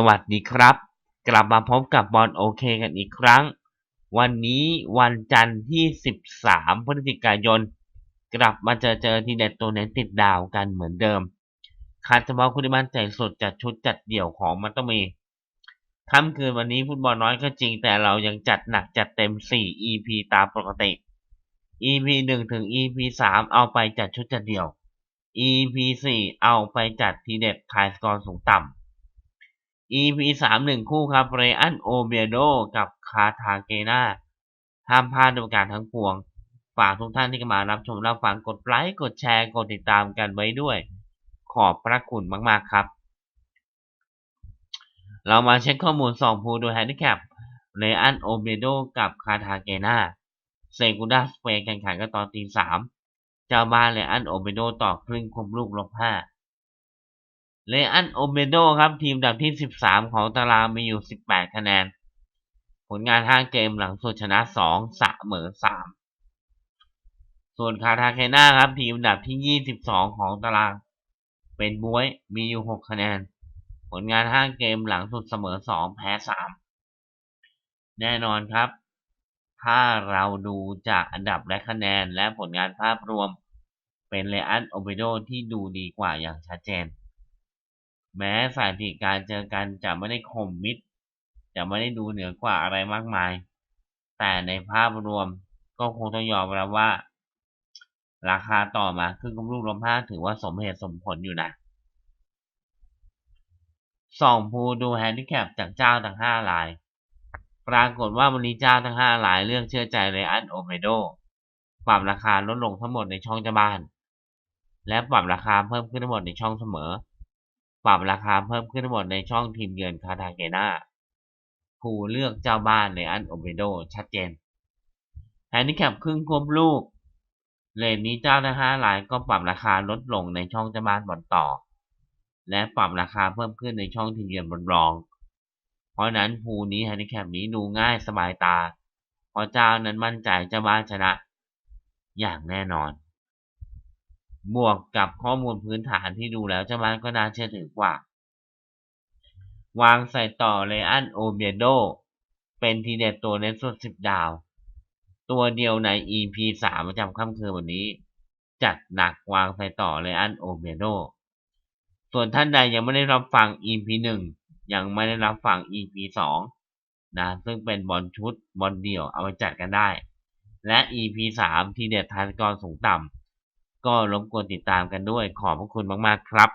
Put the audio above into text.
สวัสดีครับ กลับมาพบกับบอลโอเคกันอีกครั้ง วันนี้วันจันทร์ที่ 13 พฤศจิกายน กลับมาเจอเจอทีเด็ดตัวเน้นติดดาวกันเหมือนเดิมคาดเฉพาะคุณที่มั่นใจสดจัดชุดจัดเดี่ยวของมันต้องมีค่ำคืนวันนี้ฟุตบอลน้อยก็จริงแต่เรายังจัดหนักจัดเต็ม 4 EP ตามปกติ EP 1 ถึง EP 3 เอาไปจัดชุดจัดเดี่ยว EP 4 เอาไปจัดทีเด็ดทายสกอร์สูงต่ำ EP สามหนึ่งคู่ครับเรอันโอเบียโดกับคาทาเกนาห้ามพลาดในการทั้งปวง ฝากทุกท่านที่มารับชมรับฟังกดไลค์กดแชร์กดติดตามกันไว้ด้วย ขอบพระคุณมาก ๆ ครับ เรามาเช็คข้อมูลสองภูโดยแฮนดิแคปเรอันโอเบโดกับคาทาเกนาเซกูดาสเปนแข่งขันกันตอนตีสามเจ้าบ้านเรอันโอเบโดต่อครึ่งคมลูกลบห้า เลอันโอเบโดครับ ทีมดับที่ 13 ของตารางมีอยู่ 18 คะแนน ผลงาน 5 เกมหลังสุดชนะ 2 เสมอ 3 ส่วนคาทาเคนาครับ ทีมดับที่ 22 ของตาราง เป็นบวยมีอยู่ 6 คะแนน ผลงาน 5 เกมหลังสุดเสมอ 2 แพ้ 3 แน่นอนครับ ถ้าเราดูจากอันดับและคะแนนและผลงานภาพรวม เป็นเลอันโอเบโดที่ดูดีกว่าอย่างชัดเจน แม้สถิติการเจอกันจะไม่ได้คมมิดจะไม่ได้ดูเหนือกว่าอะไรมากมาย แต่ในภาพรวมก็คงต้องยอมรับว่า ราคาต่อมาขึ้นกับลูกลมห้าถือว่าสมเหตุสมผลอยู่นะสองภูดูแฮนดิแคปจากเจ้าทั้งห้าราย ปรากฏว่าวันนี้เจ้าทั้งห้ารายเลือกเชื่อใจเรอันโอเมโดปรับราคาลดลงทั้งหมดในช่องเจ้าบ้าน และปรับราคาเพิ่มขึ้นทั้งหมดในช่องเสมอ ปรับราคาเพิ่มขึ้นทั้งหมดในช่องทีมเยือนคาทาเกนาผู้เลือกเจ้าบ้านในอันโอเบโดชัดเจนแฮนดิแคปครึ่งควบลูก เลนนี้เจ้าทั้งห้ารายก็ปรับราคาลดลงในช่องเจ้าบ้านบอลต่อ และปรับราคาเพิ่มขึ้นในช่องทีมเยือนบอลรอง เพราะนั้นภูนี้แฮนดิแคปนี้ดูง่ายสบายตา เพราะเจ้านั้นมั่นใจเจ้าบ้านชนะ อย่างแน่นอน บวกกับข้อมูลพื้นฐานที่ดูแล้วเจ้าบ้านก็น่าเชื่อถือกว่า วางใส่ต่อเลอันโอเบียโด เป็นทีเด็ดตัวเน้นสุดสิบดาว ตัวเดียวใน EP 3ประจำค่ำคืนวันนี้ จัดหนักวางใส่ต่อเลอันโอเบียโด ส่วนท่านใดยังไม่ได้รับฟัง EP 1ยังไม่ได้รับฟัง EP 2นะ ซึ่งเป็นบอลชุดบอลเดี่ยวเอาไปจัดกันได้ และ EP 3ทีเด็ดทานกรสูงต่ำ ก็รบกวนติดตามกันด้วยขอบพระคุณมาก ๆ ครับ